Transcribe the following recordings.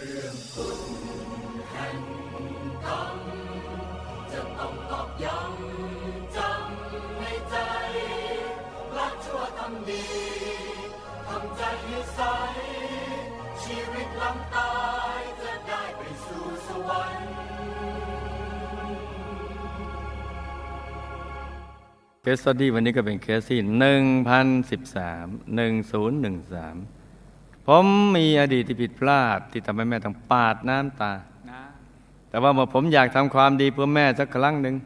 เคุณแห่งกรนี้กย้ำจนใจละชั่วทำดีทำใสิตลายจดี้วันนี้ก็เป็นเคสที่ 1013 1013 ผมมีอดีตที่ผิดพลาดที่ทำให้แม่ต้องปาดน้ำตานะแต่ว่าเมื่อผมอยากทำความดีเพื่อแม่สักครั้งหนึ่ง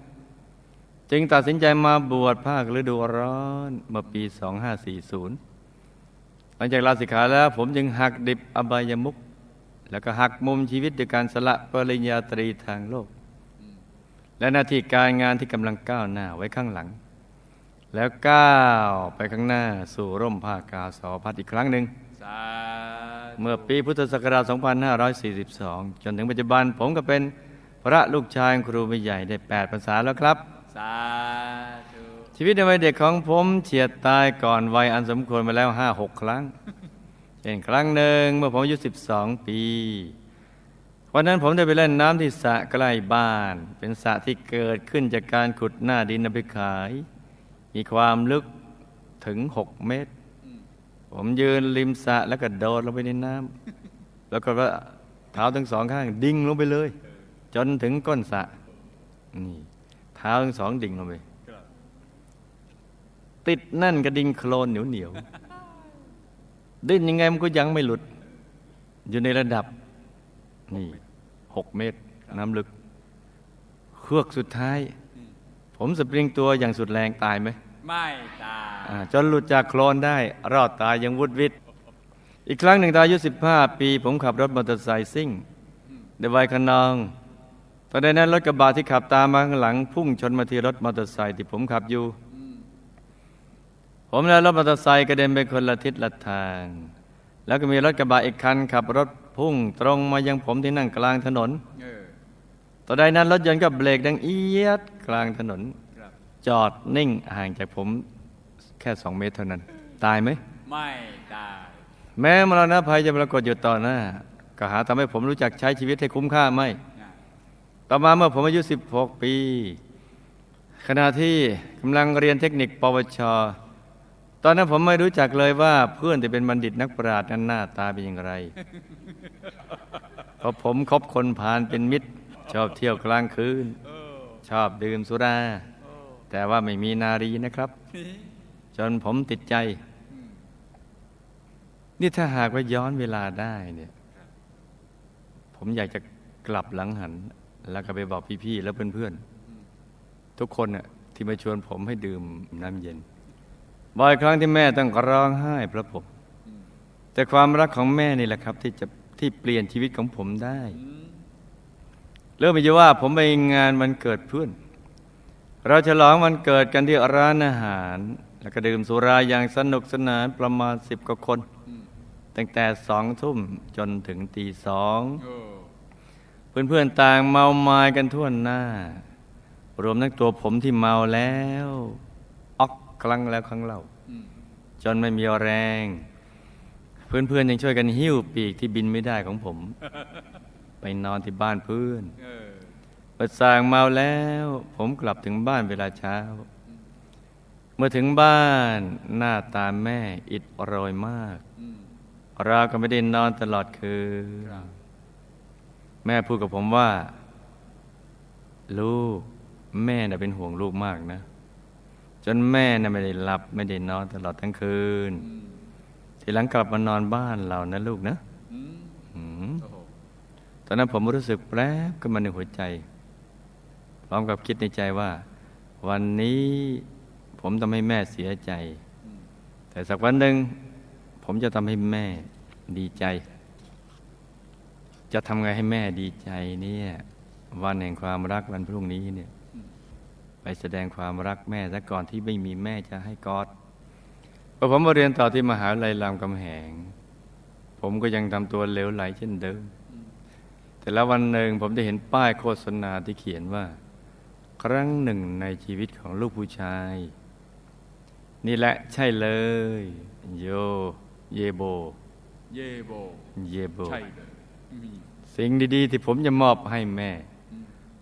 จึงตัดสินใจมาบวชภาคฤดูร้อนเมื่อปี 2540 หลังจากลาสิกขาแล้วผมจึงหักดิบอบายมุขแล้วก็หักมุมชีวิตด้วยการสละปริญญาตรีทางโลก และหน้าที่การงานที่กำลังก้าวหน้าไว้ข้างหลัง แล้วก้าวไปข้างหน้าสู่ร่มผ้ากาสาวพัดอีกครั้งหนึ่งสาธุ เมื่อปีพุทธศักราช 2542 จนถึงปัจจุบันผมก็เป็นพระลูกชายครูไม่ใหญ่ได้ 8ภาษาแล้วครับสาธุชีวิตในวัยเด็กของผมเฉียดตายก่อนวัยอันสมควรมาแล้ว 5-6 ครั้งเช่นครั้งหนึ่งเมื่อผมอายุ 12 ปีวันนั้นผมได้ไปเล่นน้ำที่สระใกล้บ้าน เป็นสระที่เกิดขึ้นจากการขุดหน้าดินนำไปขาย มีความลึกถึง 6 เมตร ผมยืนริมสระแล้วก็โดดลงไปในน้ำแล้วก็เท้าทั้งสองข้างดิ่งลงไปเลย จนถึงก้นสระนี่เท้าทั้งสองดิ่งลงไปติดนั่นกระดิ่งโคลนเหนียวเหนียวดิ้นยังไงมันก็ยังไม่หลุด อยู่ในระดับ นี่หกเมตร น้ำลึกเครือกสุดท้าย ผมสปริงตัวอย่างสุดแรงตายไหม ไม่ตายอ่าจนหลุดจากโคลนได้รอดตายอยังวุดวิดอีกครั้งหนึ่งตอนอายุ 15 ปี ผมขับรถมอเตอร์ไซค์ซิ่งในวัยขนอง ตอนนั้นรถกระบะที่ขับตามมาข้างหลัง พุ่งชนมาที่รถมอเตอร์ไซค์ที่ผมขับอยู่ ผมและรถมอเตอร์ไซค์กระเด็นไปคนละทิศละทาง แล้วก็มีรถกระบะอีกคันขับรถพุ่งตรงมายังผมที่นั่งกลางถนนเออตอนใดนั้นรถยนต์ก็เบรกดังเอียดกลางถนนครับ จอดนิ่งห่างจากผมแค่สองเมตรเท่านั้น ตายไหม ไม่ตาย แม้มรณะภัยจะปรากฏอยู่ต่อหน้า ก็หาทำให้ผมรู้จักใช้ชีวิตให้คุ้มค่าไม่นะต่อมาเมื่อผมอายุ 16 ปี ขณะที่กำลังเรียนเทคนิค ปวช ตอนนั้นผมไม่รู้จักเลยว่าเพื่อนที่เป็นบัณฑิตนักปราชญ์นั้นหน้าตาเป็นอย่างไรเพราะผมคบคนพาลเป็นมิตร ชอบเที่ยวกลางคืนเออชอบดื่มสุรา แต่ว่าไม่มีนารีนะครับ จนผมติดใจ นี่ถ้าหากว่าย้อนเวลาได้เนี่ย ผมอยากจะกลับหลังหัน แล้วก็ไปบอกพี่ๆแล้วเพื่อนๆ ทุกคนน่ะที่มาชวนผมให้ดื่มน้ำเย็น บ่อยครั้งที่แม่ต้องร้องไห้เพราะผมแต่ความรักของแม่นี่แหละครับ ที่จะที่เปลี่ยนชีวิตของผมได้ เริ่มไปจะว่าผมไปงานวันเกิดเพื่อน เราฉลองวันเกิดกันที่ร้านอาหาร แล้วก็ดื่มสุราอย่างสนุกสนานประมาณสิบกว่าคน ตั้งแต่สองทุ่มจนถึงตีสองโอ้เพื่อนๆต่างเมาไม้กันทั่วหน้า รวมทั้งตัวผมที่เมาแล้วออกครั้งแล้วครั้งเล่าอืมจนไม่มีแรง เพื่อนๆยังช่วยกันหิ้วปีกที่บินไม่ได้ของผม ไปนอนที่บ้านเพื่อนเอ อเปิดสางเมาแล้ว ผมกลับถึงบ้านเวลาเช้า เมื่อถึงบ้านหน้าตาแม่อิดโรยมากอืมเราก็ไม่ได้นอนตลอดคืนครับแม่พูดกับผมว่า ลูกแม่น่ะเป็นห่วงลูกมากนะ จนแม่น่ะไม่ได้หลับ ไม่ได้นอนตลอดทั้งคืนอืมทีหลังกลับมานอนบ้านเรานะลูกนะอืมอืมโอ้โหตอนนั้นผมรู้สึกแปลบขึ้นมาในหัวใจพ ร้อมกับคิดในใจว่า วันนี้ผมทำให้แม่เสียใจ แต่สักวันหนึ่งผมจะทำให้แม่ดีใจ จะทำไงให้แม่ดีใจเนี่ยวันแห่งความรักวันพรุ่งนี้เนี่ยไปแสดงความรักแม่ซะก่อนที่ไม่มีแม่จะให้กอดพอผมมาเรียนต่อที่มหาวิทยาลัยรามคำแหง ผมก็ยังทำตัวเลวไหลเช่นเดิม แต่แล้ววันหนึ่งผมได้เห็นป้ายโฆษณาที่เขียนว่า ครั้งหนึ่งในชีวิตของลูกผู้ชาย นี่แหละใช่เลย โย เยโบ เยโบ เยโบ ใช่เลยสิ่งดีๆ ที่ผมจะมอบให้แม่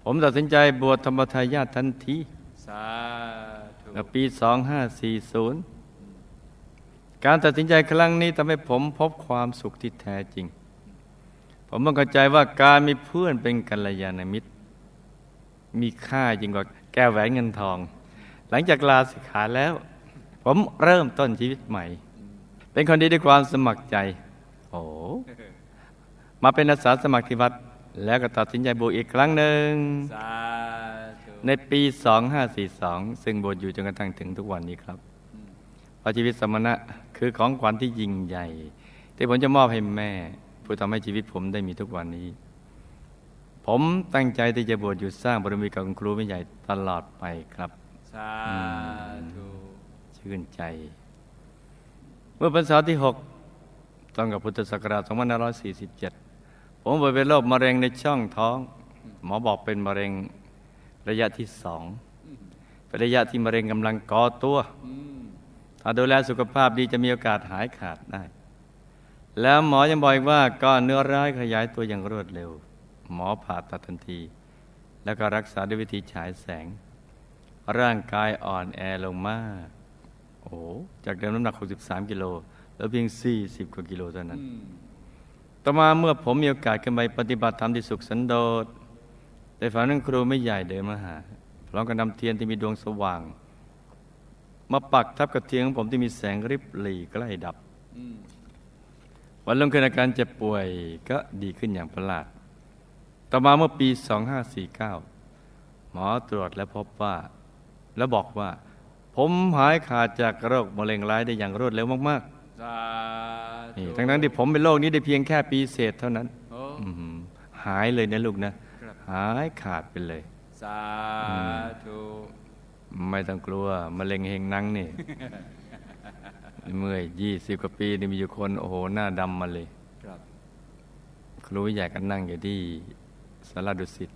ผมตัดสินใจบวชธรรมทายาททันทีสาธุในปี 2540 การตัดสินใจครั้งนี้ทำให้ผมพบความสุขที่แท้จริง ผมต้องเข้าใจว่าการมีเพื่อนเป็นกัลยาณมิตร มีค่ายิ่งกว่าแก้วแหวนเงินทอง หลังจากลาสิกขาแล้ว ผมเริ่มต้นชีวิตใหม่ เป็นคนดีด้วยความสมัครใจ โอ้มาเป็นอาสาสมัครที่วัด แล้วก็ตัดสินใจบวชอีกครั้งหนึ่งสาธุในปี 2542 ซึ่งบวชอยู่จนกระทั่งถึงทุกวันนี้ครับเพราะชีวิตสมณะคือของขวัญที่ยิ่งใหญ่ ที่ผมจะมอบให้แม่ ผู้ทำให้ชีวิตผมได้มีทุกวันนี้ ผมตั้งใจที่จะบวชอยู่สร้างบารมีกับคุณครูไม่ใหญ่ตลอดไปครับ สาธุชื่นใจ เมื่อพรรษาที่ 6ต้องกับพุทธศักราช2547 ผมป่วยเป็นโรคมะเร็งในช่องท้อง หมอบอกเป็นมะเร็งระยะที่สองเป็นระยะที่มะเร็งกำลังก่อตัวอืมถ้าดูแลสุขภาพดีจะมีโอกาสหายขาดได้ แล้วหมอยังบอกอีกว่าก้อนเนื้อร้ายขยายตัวอย่างรวดเร็ว หมอผ่าตัดทันที แล้วก็รักษาด้วยวิธีฉายแสง ร่างกายอ่อนแอลงมาก โอ้โหจากเดิมน้ำหนัก 63 กิโลแล้วเพียง 40 กว่ากิโลเท่านั้นอืมต่อมาเมื่อผมมีโอกาสขึ้นไปปฏิบัติธรรมที่สุขสันโดษได้ฝันนั้นครูไม่ใหญ่เดินมาหาพร้อมกับนำเทียนที่มีดวงสว่าง มาปักทับกับเทียนของผมที่มีแสงริบหรี่ใกล้ดับอืมวันรุ่งขึ้นอาการเจ็บป่วยก็ดีขึ้นอย่างประหลาด ต่อมาเมื่อปี 2549 หมอตรวจและพบว่า แล้วบอกว่า ผมหายขาดจากโรคมะเร็งร้ายได้อย่างรวดเร็วมากสาๆธุนี่ทั้งนั้นที่ผมเป็นโรคนี้ได้เพียงแค่ปีเศษเท่านั้นโอ้อื้อหือหายเลยนะลูกนะครับหายขาดไปเลย สาธุไม่ต้องกลัวมะเร็งเฮงนังนี่ เมื่อยยี่สิบกว่าปีนี่มีอยู่คน โอ้โห หน้าดำมาเลย ครับครูใหญ่ก็นั่งอยู่ที่ สารดุสิต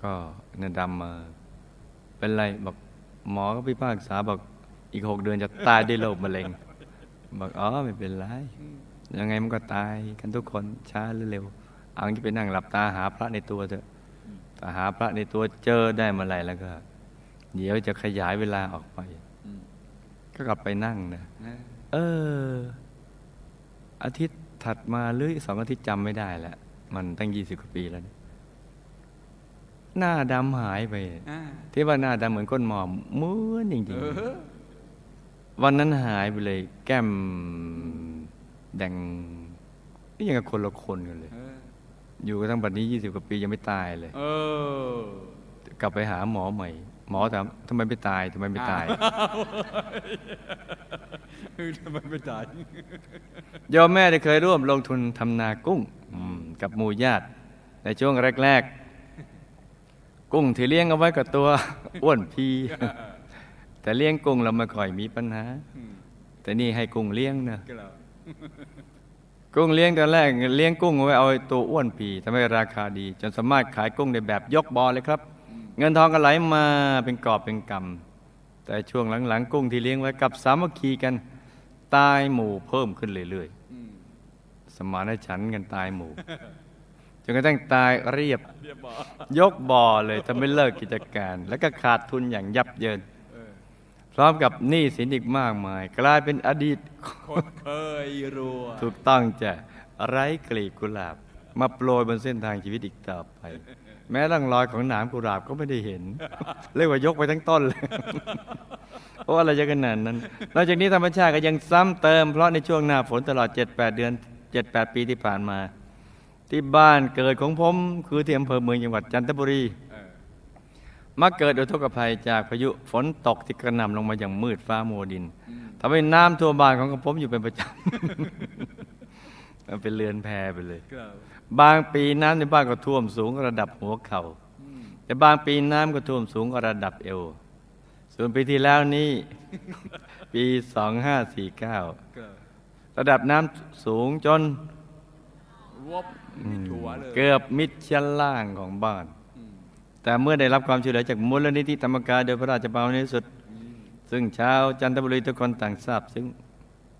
ก็หน้าดำมาเป็นไรบอกหมอก็พิพากษาบอกอีกหกเดือนจะตายด้วยโรคมะเร็งบอกอ๋อไม่เป็นไร ยังไงมันก็ตายกันทุกคนช้าหรือเร็วเอางี้ไปนั่งหลับตาหาพระในตัวเถอะถ้าหาพระในตัวเจอได้เมื่อไรแล้วก็ เดี๋ยวจะขยายเวลาออกไปก็กลับไปนั่งนะนะเออ อาทิตย์ถัดมาหรือสองอาทิตย์จำไม่ได้แล้ว มันตั้งยี่สิบกว่าปีแล้วนะหน้าดำหายไปอ่าที่ว่าหน้าดำเหมือนก้นหมอมเหมือนจริงเออๆวันนั้นหายไปเลย แก้มแดงนี่ยังกับคนละคนกันเลยเอออยู่กันทั้งบัดนี้ยี่สิบกว่าปียังไม่ตายเลยเออกลับไปหาหมอใหม่ หมอถามทำไมไม่ตายทำไมไม่ตายเออทำไมไม่ตายโยมแม่ได้เคยร่วมลงทุนทำนากุ้งอืมกับหมู่ญาติ ในช่วงแรก ๆ กุ้งที่เลี้ยงเอาไว้กับตัวอ้วนพีแต่เลี้ยงกุ้งเราไม่ค่อยมีปัญหาอืมแต่นี่ให้กุ้งเลี้ยงนะก็แล้วกุ้งเลี้ยงตอนแรกเลี้ยงกุ้งเอาไว้เอาไอ้ตัวอ้วนพีทำให้ราคาดี จนสามารถขายกุ้งในแบบยกบอเลยครับ เงินทองก็ไหลมาเป็นกอบเป็นกำแต่ช่วงหลังๆ กุ้งที่เลี้ยงไว้กลับสามัคคีกันตายหมู่เพิ่มขึ้นเรื่อยๆอืมสมานฉันท์กันตายหมู่จนกระทั่งตายเรียบเรียบร้อยยกบ่อเลยทำไม่เลิกกิจการ แล้วก็ขาดทุนอย่างยับเยินเออพร้อมกับหนี้สินอีกมากมาย กลายเป็นอดีตคนเคยรวยถูกต้องจะไร้กลีบกุหลาบ มาโปรยบนเส้นทางชีวิตอีกต่อไป แม้ร่องรอยของหนามกุหลาบก็ไม่ได้เห็น เรียกว่ายกไปทั้งต้นเลยเพราะอะไรจะขนาดนั้นนอกจากนี้ธรรมชาติก็ยังซ้ำเติม เพราะในช่วงหน้าฝนตลอด 7-8 เดือน 7-8 ปีที่ผ่านมา ที่บ้านเกิดของผม คือที่อำเภอเมืองจังหวัดจันทบุรีมักเกิดอุทกภัยจากพายุฝนตกที่กระหน่ำลงมาอย่างมืดฟ้ามัวดินทำให้น้ำท่วมบ้านของผมอยู่เป็นประจำ มันเป็นเรือนแพไปเลยก็แล้วบางปีน้ำในบ้านก็ท่วมสูงระดับหัวเขา่าอืมแต่บางปีน้ำก็ท่วมสูงระดับเอว ส่วนปีที่แล้วนี่ปี2549ก็แล้วระดับน้ำสูงจนวบมีถั่วเลยเกือบมิดชั้นล่างของบ้านอืมแต่เมื่อได้รับความช่วยเหลือจากมูลนิธิธรรมกายโดยพระราชบารมีสุด ซึ่งชาวจันทบุรีทุกคนต่างทราบ ซึ่ง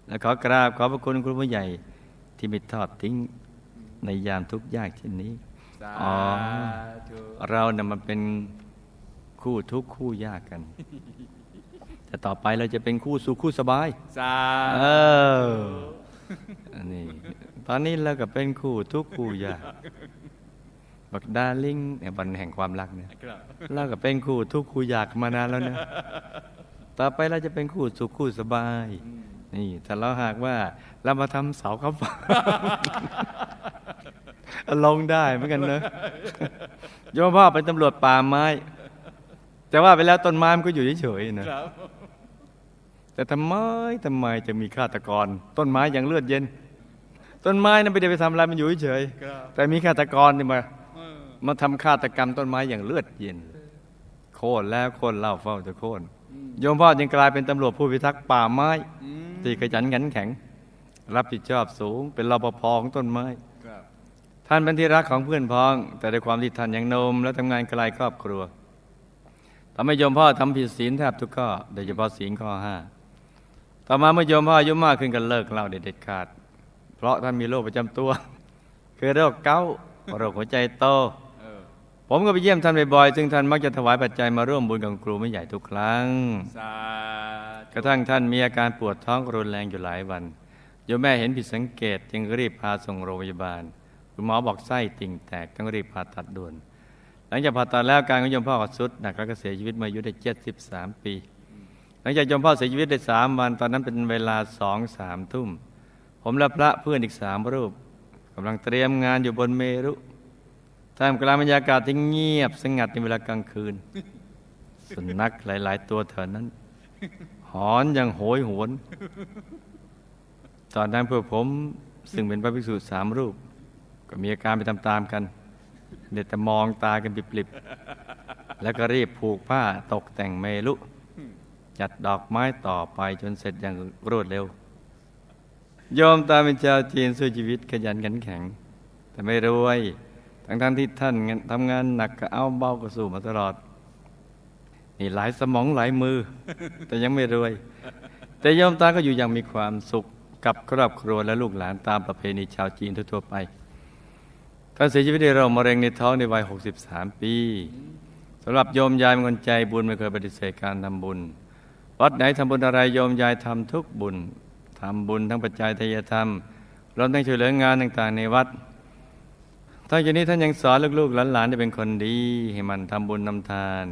และขอกราบขอบพระคุณครูผู้ใหญ่ ที่ไม่ทอดทิ้งในยามทุกข์ยากเช่นนี้สาอ๋อธุเราเนี่ยมันเป็นคู่ทุกข์คู่ยากกัน แต่ต่อไปเราจะเป็นคู่สุขคู่สบายสาเอออันนี้ตอนนี้เราก็เป็นคู่ทุกข์คู่ยากบักดาลิงเนี่ยวันแห่งความรักเนี่ยครับเราก็เป็นคู่ทุกข์คู่ยากมานานแล้วเนี่ยต่อไปเราจะเป็นคู่สุขคู่สบาย นี่แต่เราหากว่าเรามาทำเสาข้าฟ้าลงได้เหมือนกันเนอะโยมพ่อเป็นตำรวจป่าไม้ แต่ว่าไปแล้วต้นไม้มันก็อยู่เฉยๆนะครับแต่ทำไมทำไมจะมีฆาตกร ต้นไม้ยังเลือดเย็น ต้นไม้นั้นไม่ได้ไปทำอะไรมันอยู่เฉยครับๆแต่มีฆาตกรนี่มาเออมาทำฆาตกรรมต้นไม้อย่างเลือดเย็น โค่นแล้วโค่นเล่าเฝ้าจะโค่นโยมพ่อยังกลายเป็นตำรวจผู้พิทักษ์ป่าไม้ อืมที่ขยันขันแข็ง รับผิดชอบสูง เป็นรปภของต้นไม้ครับท่านเป็นที่รักของเพื่อนพ้อง แต่ด้วยความที่ท่านยังหนม และทำงานไกลครอบครัวทำให้โยมพ่อทำผิดศีลแทบทุกข้อโดยเฉพาะศีลข้อห้าต่อมาเมื่อโยมพ่ออายุมากขึ้นก็เลิกเหล้าเด็ดขาด เพราะท่านมีโรคประจำตัวคือโรคเกาต์โรคหัวใจโตเออผมก็ไปเยี่ยมท่านบ่อยๆ ซึ่งท่านมักจะถวายปัจจัยมาร่วมบุญกับครูไม่ใหญ่ทุกครั้ง สา กระทั่งท่านมีอาการปวดท้องรุนแรงอยู่หลายวันโยมแม่เห็นผิดสังเกตจึงรีบพาส่งโรงพยาบาล คุณหมอบอกไส้ติ่งแตกต้องรีบผ่าตัดด่วน หลังจากผ่าตัดแล้วการของโยมพ่อก็สุดหนักแล้วก็เสียชีวิตมาอายุได้73ปี หลังจากโยมพ่อเสียชีวิตได้สามวัน ตอนนั้นเป็นเวลาสองสามทุ่ม ผมและพระเพื่อนอีกสามรูปกำลังเตรียมงานอยู่บนเมรุท่ามกลางบรรยากาศที่เงียบสงัดในเวลากลางคืน สุนัขหลาย ๆ ตัวแถวนั้น หอนอย่างโหยหวน ตอนนั้นเพวกผมซึ่งเป็นพระภิกษุสามรูป ก็มีอาการไปตามๆกันเด็ดแต่มองตากันปริบๆแล้วก็รีบผูกผ้าตกแต่งเมลุ จัดดอกไม้ต่อไปจนเสร็จอย่างรวดเร็วโยมตาเป็นชาวจีนสู้ชีวิตขยันขันแข็ง แต่ไม่รวย ทั้งๆที่ท่านทำงานหนักก็เอาเบาก็สู้มาตลอด นี่หลายสมองหลายมือ แต่ยังไม่รวย แต่โยมตาก็อยู่อย่างมีความสุขกับครอบครัวและลูกหลานตามประเพณีชาวจีนทั่วไปท่านเสียชีวิตด้วยโรคมะเร็งในท้องในวัย 63 ปีสำหรับโยมยายเป็นคนใจบุญไม่เคยปฏิเสธการทำบุญ วัดไหนทำบุญอะไรโยมยายทำทุกบุญทำบุญทั้งปัจจัยทายธรรมรวมทั้งช่วยเหลืองานต่างๆ ในวัดทั้งจากนี้ท่านยังสอนลูกๆหลานๆให้เป็นคนดี ให้มันทำบุญนำทาน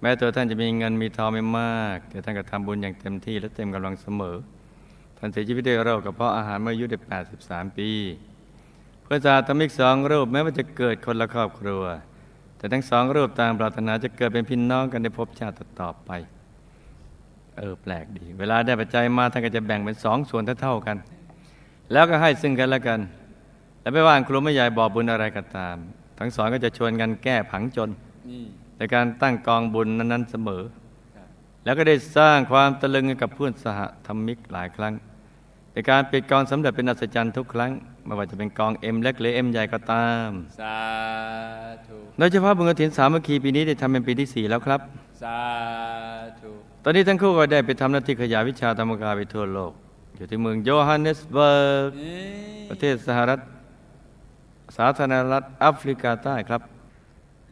แม้ตัวท่านจะมีเงินมีทองไม่มาก แต่ท่านก็ทำบุญอย่างเต็มที่และเต็มกำลังเสมอ ท่านเสียชีวิตด้วยโรคกระเพาะอาหารเมื่ออายุได้83 ปี เพื่อนสาธมิกสองรูปแม้ว่าจะเกิดคนละครอบครัว แต่ทั้งสองรูปต่างปรารถนาจะเกิดเป็นพี่น้องกันในภพชาติต่อไป เออแปลกดี เวลาได้ปัจจัยมาท่านก็จะแบ่งเป็นสองส่วนเท่าๆกัน แล้วก็ให้ซึ่งกันและกัน และไม่ว่าครูไม่ใหญ่บอกบุญอะไรก็ตาม ทั้งสองก็จะชวนกันแก้ผังจนนี่ ในการตั้งกองบุญนั้น ๆ เสมอครับแล้วก็ได้สร้างความตะลึงให้กับเพื่อนสหธรรมิกหลายครั้ง ในการปิดกองสำเร็จเป็นอัศจรรย์ทุกครั้ง ไม่ว่าจะเป็นกองเอ็มเล็กหรือเอ็มใหญ่ก็ตามสาธุโดยเฉพาะบุญกฐินสามัคคีปีนี้ได้ทำเป็นปีที่สี่แล้วครับสาธุตอนนี้ทั้งคู่ก็ได้ไปทำหน้าที่ขยายวิชาธรรมกายไปทั่วโลก อยู่ที่เมืองโยฮันเนสเบิร์กนี่ประเทศสหรัฐสาธารณรัฐแอฟริกาใต้ครับ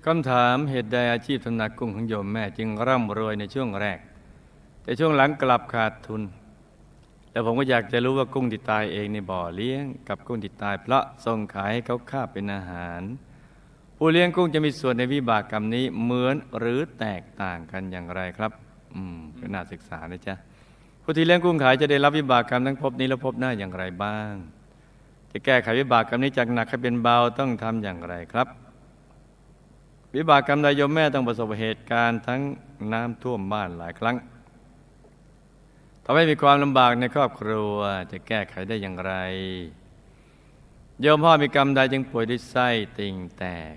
คำถามเหตุใดอาชีพทำนากุ้งของโยมแม่จึงร่ำรวยในช่วงแรก แต่ช่วงหลังกลับขาดทุน แล้วผมก็อยากจะรู้ว่ากุ้งที่ตายเองในบ่อเลี้ยง กับกุ้งที่ตายเพราะส่งขายให้เขาฆ่าเป็นอาหาร ผู้เลี้ยงกุ้งจะมีส่วนในวิบากกรรมนี้เหมือนหรือแตกต่างกันอย่างไรครับ อืมก็น่าศึกษานะจ๊ะผู้ที่เลี้ยงกุ้งขายจะได้รับวิบากกรรมทั้งภพนี้และภพหน้าอย่างไรบ้าง จะแก้ไขวิบากกรรมนี้จากหนักให้เป็นเบาต้องทำอย่างไรครับ วิบากกรรมใดโยมแม่ต้องประสบเหตุการณ์ทั้งน้ำท่วมบ้านหลายครั้งทำให้มีความลำบากในครอบครัวจะแก้ไขได้อย่างไร โยมพ่อมีกรรมใดจึงป่วยด้วยไส้ติ่งแตก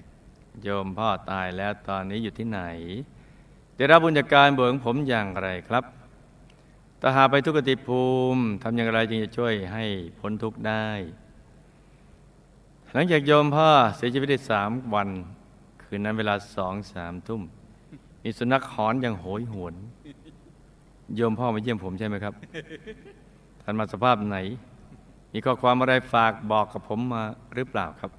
โยมพ่อตายแล้วตอนนี้อยู่ที่ไหนได้รับบุญจากการบวชของผมอย่างไรครับถ้าหาไปทุกติภูมิทำอย่างไรจึงจะช่วยให้พ้นทุกข์ได้ หลังจากโยมพ่อเสียชีวิตได้สามวัน คืนนั้นเวลาสองสามทุ่ม มีสุนัขหอนอย่างโหยหวน โยมพ่อมาเยี่ยมผมใช่ไหมครับ ท่านมาสภาพไหน มีข้อความอะไรฝากบอกกับผมมาหรือเปล่าครับ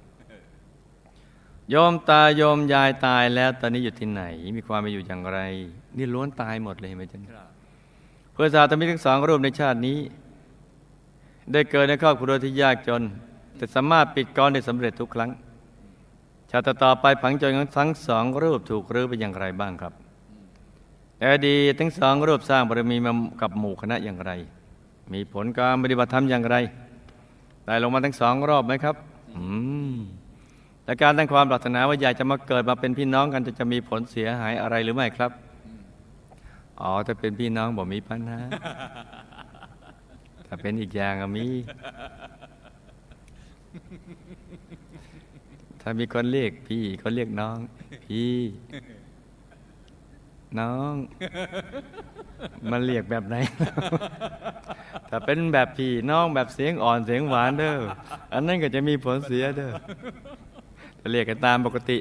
โยมตาโยมยายตายแล้วตอนนี้อยู่ที่ไหน มีความเป็นอยู่อย่างไร นี่ล้วนตายหมดเลยเห็นไหมจ๊ะเพื่อสาธมิกทั้งสองรูปในชาตินี้ ได้เกิดในครอบครัวที่ยากจน แต่สามารถปิดกรได้สำเร็จทุกครั้ง ชาติต่อไปผังจนของทั้งสองรูปถูกรื้อไปอย่างไรบ้างครับในอดีทั้งสองรูปสร้างบารมีมากับหมู่คณะอย่างไร มีผลการปฏิบัติธรรมอย่างไร ได้ลงมาทั้งสองรอบไหมครับ อืมและการตั้งความปรารถนาว่าอยากจะมาเกิดมาเป็นพี่น้องกันจะจะมีผลเสียหายอะไรหรือไม่ครับ อ๋อถ้าเป็นพี่น้องบอกมีปัญหาถ้าเป็นอีกอย่างอะมี ถ้ามีคนเรียกพี่คนเรียกน้อง พี่ น้องมันเรียกแบบไหน ถ้าเป็นแบบพี่น้องแบบเสียงอ่อนเสียงหวานเด้ออันนั้นก็จะมีผลเสียเด้อถ้าเรียกกันตามปกติ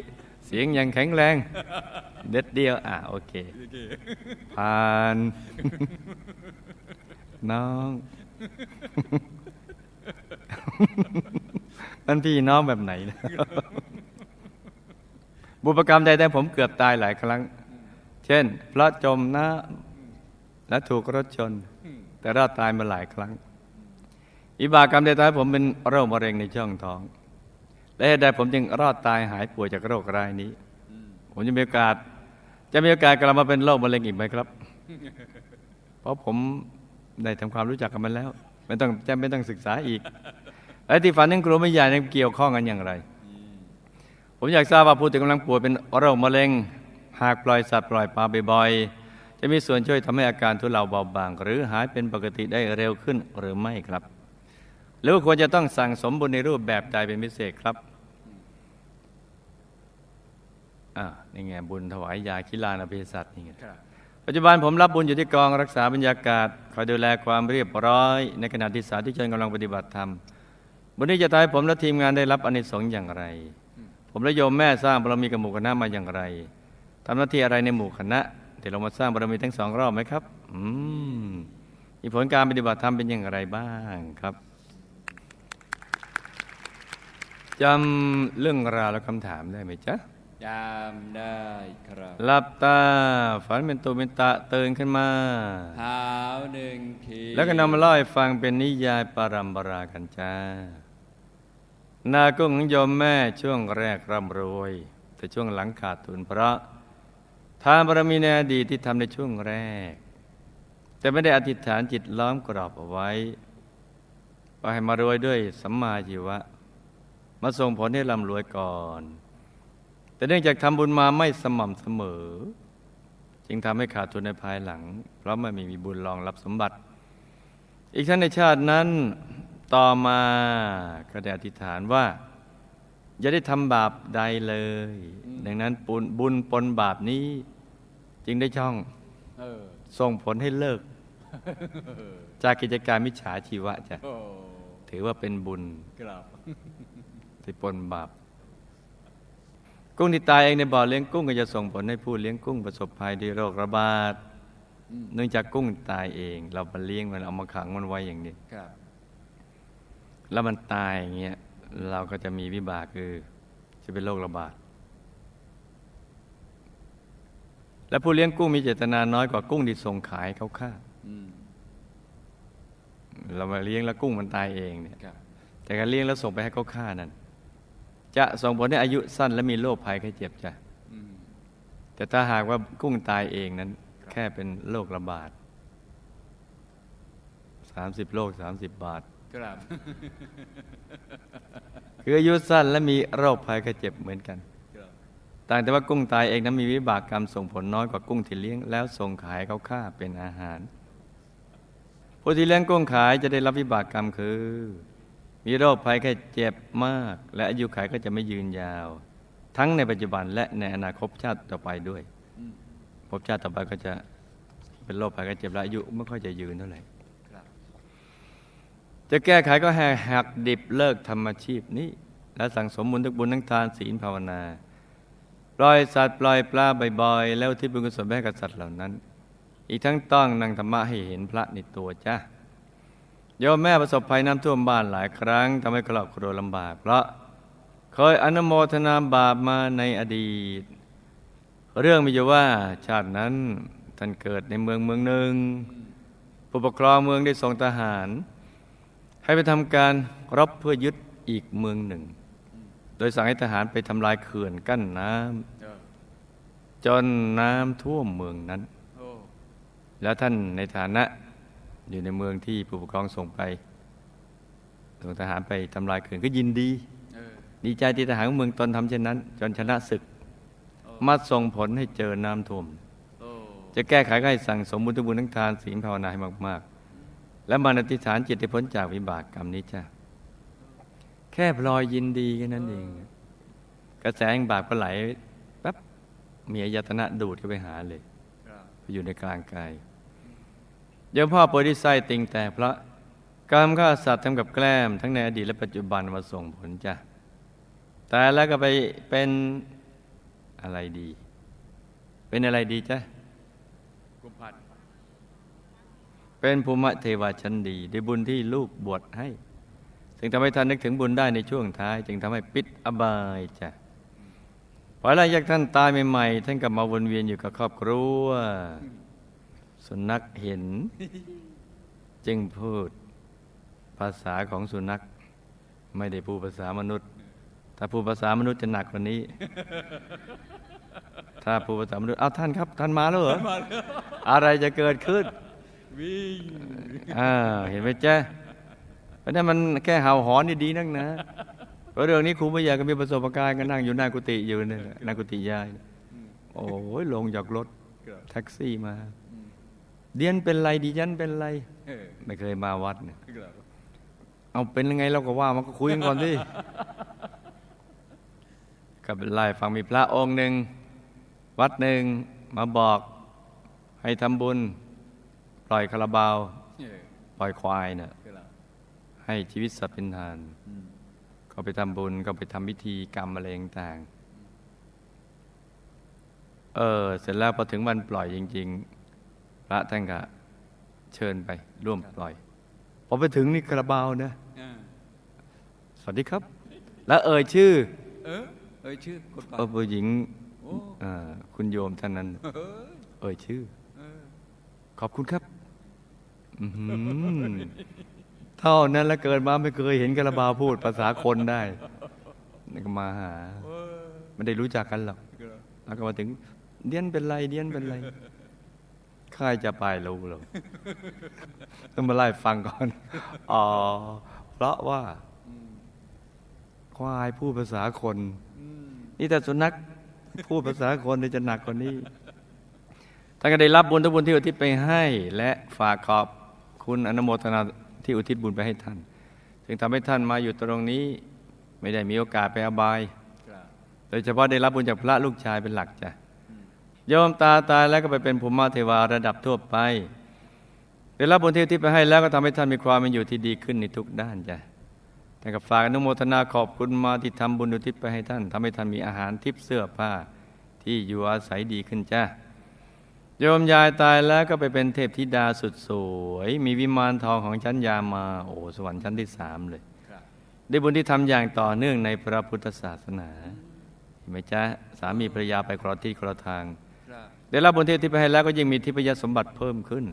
เสียงยังแข็งแรง เด็ดเดียว อะโอเคผ่าน น้อง มันพี่น้องแบบไหนนะบุพกรรมใดแต่ผมเกือบตายหลายครั้ง เช่น เพราะจมน้ำและถูกรถชน แต่รอดตายมาหลายครั้ง อิบากกรรมใดแต่ผมเป็นโรคมะเร็งในช่องท้อง และเหตุใดผมจึงรอดตายหายป่วยจากโรครายนี้ ผมจะมีโอกาส จะมีโอกาสกลับมาเป็นโรคมะเร็งอีกไหมครับ เพราะผมได้ทำความรู้จักกับมันแล้ว ไม่ต้องจำไม่ต้องศึกษาอีก และที่ฝันยังกลัวไม่ใหญ่นั้นเกี่ยวข้องกันอย่างไร ผมอยากทราบว่าผู้ที่กำลังป่วยเป็นโรคมะเร็ง หากปล่อยสัตว์ปล่อยปลาบ่อยๆจะมีส่วนช่วยทำให้อาการทุเลาเบาบาง หรือหายเป็นปกติได้เร็วขึ้นหรือไม่ครับ หรือว่าควรจะต้องสั่งสมบุญในรูปแบบใดเป็นพิเศษครับอ่านี่ไงบุญถวายยาคิลานอภิสัตว์นี่ไงครับปัจจุบันผมรับบุญอยู่ที่กองรักษาบรรยากาศคอยดูแลความเรียบร้อย ในขณะที่สาธุชนกำลังปฏิบัติธรรม บุญนี้จะทำให้ผมและทีมงานได้รับอานิสงส์อย่างไร ผมและโยมแม่สร้างบารมีกับหมู่คณะมาอย่างไรทำหน้าที่อะไรในหมู่คณะเดี๋ยวเรามาสร้างบารมีทั้งสองรอบไหมครับ อืมมีผลการปฏิบัติธรรมเป็นอย่างไรบ้างครับจำเรื่องราวและคำถามได้ไหมจ๊ะจำได้ครับหลับตาฝันเป็นตัวเป็นตะตื่นขึ้นมาเท้าหนึ่งทีแล้วก็นำมาเล่าให้ฟังเป็นนิยายปารัมปรากันจ้า นากุ้งของโยมแม่ช่วงแรกร่ำรวย แต่ช่วงหลังขาดทุนเพราะทานบารมีในอดีตที่ทำในช่วงแรก แต่ไม่ได้อธิษฐานจิตล้อมกรอบเอาไว้ว่าให้มารวยด้วยสัมมาชีวะ มาส่งผลให้ร่ำรวยก่อน แต่เนื่องจากทำบุญมาไม่สม่ำเสมอ จึงทำให้ขาดทุนในภายหลัง เพราะไม่มีบุญรองรับสมบัติ อีกทั้งในชาตินั้น ต่อมาก็ได้อธิษฐานว่า อย่าได้ทำบาปใดเลย ดังนั้นปุญบุญปนบาปนี้ จึงได้ช่องเออส่งผลให้เลิก จากกิจการมิจฉาชีวะจ้ะโอ้ถือว่าเป็นบุญครับที่ปนบาป กุ้งที่ตายเองในบ่อเลี้ยงกุ้งก็จะส่งผลให้ผู้เลี้ยงกุ้งประสบภัยด้วยโรคระบาดอืมเนื่องจากกุ้งตายเอง เราไปเลี้ยงมันเอามาขังมันไว้อย่างนี้ครับ แล้วมันตายอย่างเงี้ยเราก็จะมีวิบากคือจะเป็นโรคระบาด และผู้เลี้ยงกุ้งมีเจตนาน้อยกว่ากุ้งที่ส่งขายเขาฆ่าอืมเรามาเลี้ยงแล้วกุ้งมันตายเองเนี่ยครับแต่การเลี้ยงแล้วส่งไปให้เขาฆ่านั้นจะส่งผลให้อายุสั้นและมีโรคภัยไข้เจ็บจ้ะอืมแต่ถ้าหากว่ากุ้งตายเองนั้น แค่เป็นโรคระบาดสามสิบโรคสามสิบบาท ครับ คืออายุสั้นและมีโรคภัยไข้เจ็บเหมือนกันครับต่างแต่ว่ากุ้งตายเองนั้นมีวิบากกรรมส่งผลน้อยกว่ากุ้งที่เลี้ยงแล้วส่งขายเขาฆ่าเป็นอาหารผู้ที่เลี้ยงกุ้งขายจะได้รับวิบากกรรมคือ มีโรคภัยแค่เจ็บมาก และอายุขัยก็จะไม่ยืนยาว ทั้งในปัจจุบันและในอนาคตชาติต่อไปด้วยอืมภพชาติต่อไปก็จะเป็นโรคภัยแค่เจ็บและอายุไม่ค่อยจะยืนเท่าไหร่ครับ จะแก้ไขก็ให้หักดิบเลิกทำอาชีพนี้ และสั่งสมบุญทุกบุญทั้งทานศีลภาวนา ปล่อยสัตว์ปล่อยปลาบ่อยๆ แล้วที่บุญกุศลไปให้กับสัตว์เหล่านั้น อีกทั้งต้องนั่งธรรมะให้เห็นพระในตัวจ้าโยมแม่ประสบภัยน้ำท่วมบ้านหลายครั้งทำให้ครอบครัวลำบาก เพราะเคยอนโมทนาบาปมาในอดีต เรื่องมีอยู่ว่าชาตินั้นท่านเกิดในเมืองเมืองหนึ่งผู้ปกครองเมืองได้ส่งทหาร ให้ไปทำการรบเพื่อยึดอีกเมืองหนึ่ง โดยสั่งให้ทหารไปทำลายเขื่อนกั้นน้ำเออจนน้ำท่วมเมืองนั้นโอ้แล้วท่านในฐานะอยู่ในเมืองที่ผู้ปกครองส่งไปส่งทหารไปทำลายเขื่อนก็ยินดีเออดีใจที่ทหารของเมืองตนทำเช่นนั้น จนชนะศึกโอ้มาส่งผลให้เจอน้ำท่วมโอ้จะแก้ไขก็ให้สั่งสมบุญทุกบุญทั้งทานศีลภาวนาให้มากๆ และมันอธิษฐานจิตให้พ้นจากวิบากกรรมนี้จ้ะแค่พลอยยินดีแค่นั้นเอง กระแสแห่งบาปก็ไหลแป๊บมีอายตนะดูดเข้าไปหาเลยไปอยู่ในกลางกายโยมพ่อโปรดิไส้ติงแต่เพราะกรรมฆ่าสัตว์ทำกับแกล้มทั้งในอดีตและปัจจุบันมาส่งผลจ้ะแต่แล้วก็ไปเป็นอะไรดี เป็นอะไรดีจ้ะกุมพัน เป็นภูมิเทวาชั้นดีด้วยบุญที่ลูกบวชให้ ซึ่งทำให้ท่านนึกถึงบุญได้ในช่วงท้าย จึงทำให้ปิดอบายจ้ะพอหลังจากท่านตายใหม่ๆท่านกลับมาวนเวียนอยู่กับครอบครัวสุนัขเห็น จึงพูดภาษาของสุนัข ไม่ได้พูดภาษามนุษย์ ถ้าพูดภาษามนุษย์จะหนักกว่านี้ ถ้าพูดภาษามนุษย์เอาท่านครับ ท่านมาแล้วเหรออะไรจะเกิดขึ้น วิ่งอ่าเห็นไหมจ๊ะเพราะนั้นมันแค่เห่าหอนนี่ดีนักนะเพราะเรื่องนี้ครูไม่อยากก็มีประสบการณ์ก็นั่งอยู่หน้ากุฏิอยู่เนี่ยหน้ากุฏิยาย โอ้ยลงจากรถแท็กซี่มา เดียนเป็นไรดิฉันเป็นไร ไม่เคยมาวัดเนี่ยเอาเป็นยังไงเราก็ว่ามันก็คุยกันก่อนสิก็เป็นไรฟังมีพระองค์หนึ่งวัดหนึ่งมาบอกให้ทำบุญ ปล่อยคาราบาวเออปล่อยควายเน่ะครับให้ชีวิตสัตว์เป็นทานอืมก็ไปทำบุญก็ไปทำพิธีกรรมอะไรต่างๆเออเสร็จแล้วพอถึงวันปล่อยจริง ๆ พระท่านก็เชิญไปร่วมปล่อยพอไปถึงนี่คาราบาวนะอ่าสวัสดีครับ แล้วเอ่ยชื่อ เออเอ้ยชื่อคนปาเออผู้หญิงโอ้อ่าคุณโยมท่านนั้น เออเอ่ยชื่อเออขอบคุณครับอื้อหือ เท่านั้นแล้วเกิดมาไม่เคยเห็นคาราบาพูดภาษาคนได้นี่ก็มาหาไม่ได้รู้จักกันหรอกแล้วก็มาถึง เดียนเป็นไร เดียนเป็นไรใครจะไปรู้หรอกต้องมาไล่ฟังก่อนอ๋อเพราะว่าควายพูดภาษาคนนี่แต่สุนัขพูดภาษาคนนี่จะหนักกว่านี้ท่านก็ได้รับบุญทุกบุญที่อุทิศไปให้ และฝากขอบ คุณอนุโมทนาที่อุทิศบุญไปให้ท่านซึ่งทำให้ท่านมาอยู่ตรงนี้ไม่ได้มีโอกาสไปอบาย โดยเฉพาะได้รับบุญจากพระลูกชายเป็นหลักจ้ะยอมตาตายแล้วก็ไปเป็นภูมิเทวาระดับทั่วไป ได้รับบุญที่อุที่ไปให้แล้วก็ทำให้ท่านมีความเป็นอยู่ที่ดีขึ้นในทุกด้านจ้ะแต่กับฝากอนุโมทนาขอบคุณมาที่ทำบุญอุทิศไปให้ท่านทำให้ท่านมีอาหารทิพย์เสื้อผ้าที่อยู่อาศัยดีขึ้นจ้ะ โยมยายตายแล้วก็ไปเป็นเทพธิดาสุดสวย มีวิมานทองของชั้นยามา โอ้สวรรค์ชั้นที่สามเลยได้บุญที่ทำอย่างต่อเนื่องในพระพุทธศาสนาเห็นไหมจ๊ะสามีภรรยาไปคนละที่คนละทางได้รับบุญที่ทิศไปให้แล้วก็ยิ่งมีทิพยสมบัติเพิ่มขึ้น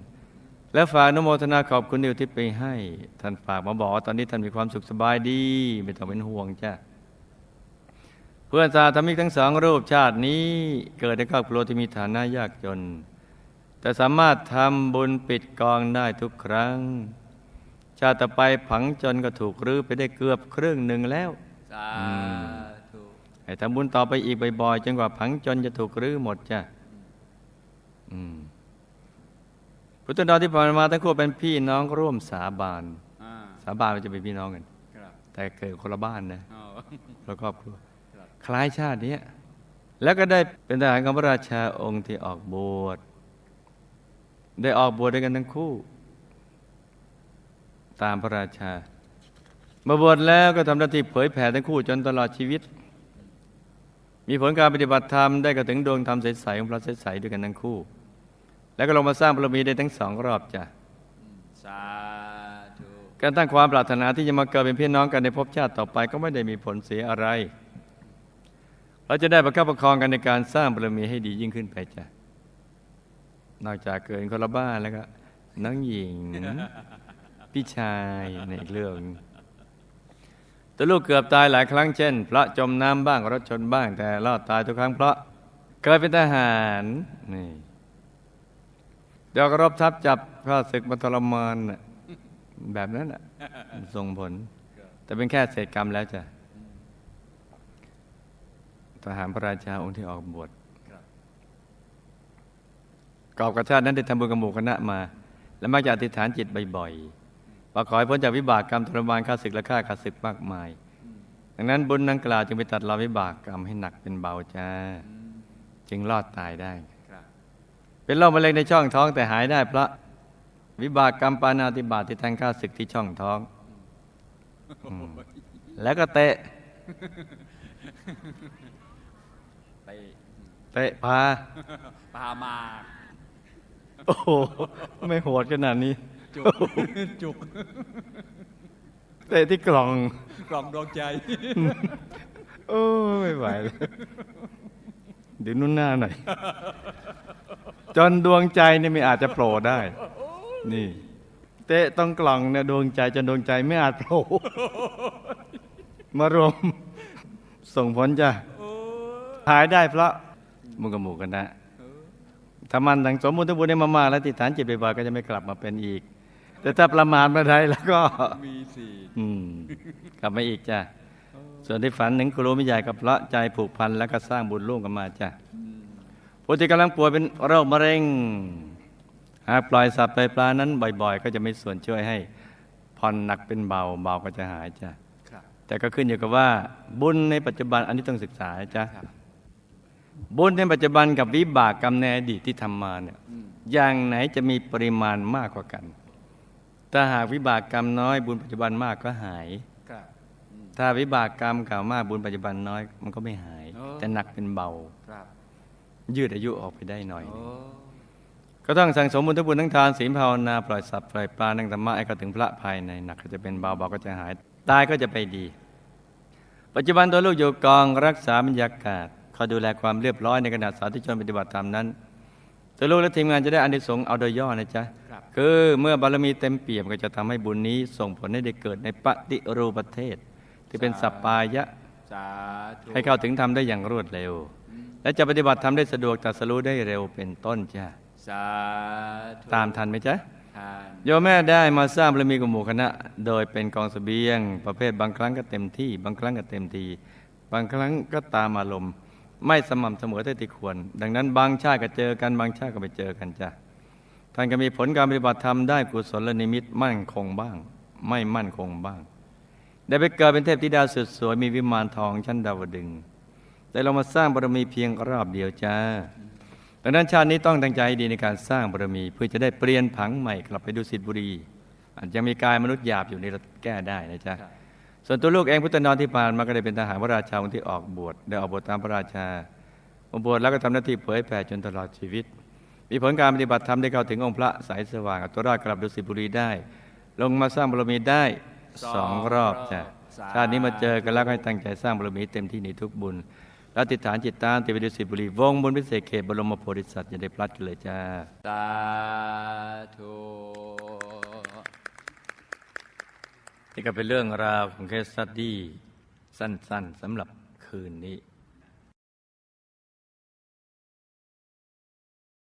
และฝากนุโมทนาขอบคุณที่อุทิศไปให้ ท่านฝากมาบอกว่าตอนนี้ท่านมีความสุขสบายดี ไม่ต้องเป็นห่วงจ้ะเพื่อนสาธมิกทั้งสองรูปชาตินี้เกิดในครอบครัวที่มีฐานะยากจน แต่สามารถทำบุญปิดกองได้ทุกครั้ง ชาติต่อไปผังจนก็ถูกรื้อไปได้เกือบครึ่งหนึ่งแล้วสาธุให้ทำบุญต่อไปอีกบ่อยๆจนกว่าผังจนจะถูกรื้อหมดจ้ะอืมพุทธดอนที่ผ่านมาทั้งคู่เป็นพี่น้องร่วมสาบานอ่าสาบานมันจะเป็นพี่น้องกันครับแต่เกิดคนละบ้านนะเอาคนละครอบครัวครับคล้ายชาติเนี้ยแล้วก็ได้เป็นทหารของพระราชาองค์ที่ออกบวช ได้ออกบวชด้วยกันทั้งคู่ ตามพระราชามาบวชแล้วก็ทำหน้าที่เผยแผ่ทั้งคู่จนตลอดชีวิต มีผลการปฏิบัติธรรมได้ก็ถึงดวงธรรมใสๆของพระใสๆด้วยกันทั้งคู่ แล้วก็ลงมาสร้างบารมีได้ทั้งสองรอบจ้ะการตั้งความปรารถนาที่จะมาเกิดเป็นพี่น้องกันในภพชาติต่อไปก็ไม่ได้มีผลเสียอะไร เราจะได้ประคับประคองกันในการสร้างบารมีให้ดียิ่งขึ้นไปจ้ะ นอกจากเกินคนละบ้านแล้วก็น้องหญิง พี่ชายในอีกเรื่องตัวลูกเกือบตายหลายครั้งเช่น พระจมน้ำบ้างรถชนบ้างแต่รอดตายทุกครั้งเพราะเกิดเป็นทหารนี่เดี๋ยวก็รบทับจับข้าศึกมาทรมานน่ะแบบนั้นน่ะส่งผล แต่เป็นแค่เศษกรรมแล้วจ้ะทหารพระราชาองค์ที่ออกบวช กอบกับชาตินั้นได้ทำบุญกับหมู่คณะมา และมักจะอธิษฐานจิตบ่อยๆว่าขอให้พ้นจากวิบากกรรมทรมานข้าศึกและฆ่าข้าศึกมากมาย ดังนั้นบุญนังกล่าวจึงไปตัดรอนวิบากกรรมให้หนักเป็นเบาจ้า จึงรอดตายได้ครับเป็นโรคมะเร็งในช่องท้องแต่หายได้เพราะวิบากกรรมปานาติบาตที่แทงข้าศึกที่ช่องท้องอืมแล้วก็เตะไปเตะพาปามา โอ้โหไม่โหดขนาดนี้ จุก จุกเตะที่กล่อง กล่องดวงใจ โอ้ยไม่ไหวเลยดูนุ่นหน้าหน่อย จนดวงใจเนี่ยไม่อาจจะโผล่ได้ นี่ เตะต้องกล่องเนี่ยดวงใจจนดวงใจไม่อาจโผล่มารวมส่งผลจ้ะหายได้เพราะมุกกับหมูกันนะ ถ้ามันทั้งสมบูรณ์ทุกบุญได้มากๆแล้วติดฐานจิตบ่อยๆก็จะไม่กลับมาเป็นอีก แต่ถ้าประมาทเมื่อใดแล้วก็มีสี่อืมกลับมาอีกจ้ะส่วนที่ฝันถึงครูไม่ใหญ่กับพระใจผูกพันแล้วก็สร้างบุญร่วมกันมาจ้ะผู้ที่กำลังป่วยเป็นโรคมะเร็งหากปล่อยสัตว์ไปปลานั้นบ่อย ๆ ก็จะไม่ส่วนช่วยให้ผ่อนหนักเป็นเบาเบาก็จะหายจ้ะครับแต่ก็ขึ้นอยู่กับว่าบุญในปัจจุบันอันนี้ต้องศึกษาจ้ะครั บบุญในปัจจุบันกับวิบากกรรมในอดีตที่ทำมาเนี่ยอย่างไหนจะมีปริมาณมากกว่ากัน ถ้าหากวิบากกรรมน้อยบุญปัจจุบันมากก็หายครับถ้าวิบากกรรมเก่ามากบุญปัจจุบันน้อยมันก็ไม่หายโอ้แต่หนักเป็นเบาครับยืดอายุออกไปได้หน่อยหโอ้นึ่งก็ต้องสั่งสมบุญทุกบุญทั้งทานศีลภาวนาปล่อยสัตว์ปล่อยปลานั่งธรรมะให้เข้าถึงพระภายในหนักก็จะเป็นเบาเบาก็จะหายตายก็จะไปดี ปัจจุบันตัวลูกอยู่กองรักษาบรรยากาศ คอยดูแลความเรียบร้อยในขณะสาธุชนปฏิบัติธรรมนั้นตัวลูกและทีมงานจะได้อานิสงส์เอาโดยย่อนะจ๊ะครับคือเมื่อบารมีเต็มเปี่ยมก็จะทำให้บุญนี้ ส่งผลให้ได้เกิดในปฏิรูปประเทศ ที่เป็นสัปปายะสาธุให้เข้าถึงทำได้อย่างรวดเร็ว และจะปฏิบัติทำได้สะดวกตรัสรู้ได้เร็วเป็นต้นจ้ะสาธุตามทันไหมจ๊ะทานโยมแม่ได้มาสร้างบารมีกับหมู่คณะ โดยเป็นกองเสบียง ประเภทบางครั้งก็เต็มที่ บางครั้งก็เต็มที บางครั้งก็ตามอารมณ์ ไม่สม่ำเสมอเท่าที่ควร ดังนั้นบางชาติก็เจอกันบางชาติก็ไปเจอกันจ้ะท่านก็มีผลการปฏิบัติธรรมได้กุศลนิมิตมั่นคงบ้าง ไม่มั่นคงบ้าง ได้ไปเกิดเป็นเทพธิดาสุดสวยมีวิมานทองชั้นดาวดึง แต่เรามาสร้างบารมีเพียงรอบเดียวจ้าดังนั้นชาตินี้ต้องตั้งใจให้ดีในการสร้างบารมี เพื่อจะได้เปลี่ยนผังใหม่กลับไปดูสิทธิบุรี อาจจะมีกายมนุษย์หยาบอยู่ในรแก้ได้นะจ๊ะ ส่วนตัวลูกเองพุทธนอนที่ผ่านมาก็ได้เป็นทหารพระราชาองค์ที่ออกบวชได้ออกบวชตามพระราชาออกบวชแล้วก็ทำหน้าที่เผยแผ่จนตลอดชีวิต มีผลการปฏิบัติธรรมได้เข้าถึงองค์พระสายสว่างเอาตัวรอดกลับดุสิตบุรีได้ ลงมาสร้างบารมีได้สองรอบจ้ะชาตินี้มาเจอกันแล้วก็ให้ตั้งใจสร้างบารมีเต็มที่ในทุกบุญแล้วติดฐานจิตตามติดไปดุสิตบุรี วงบุญพิเศษเขตบรมโพธิสัตว์จะได้พลัดกันเลยจ้าสาธุ นี่ก็เป็นเรื่องราวของเคสสตดี้สั้น ๆสำหรับคืนนี้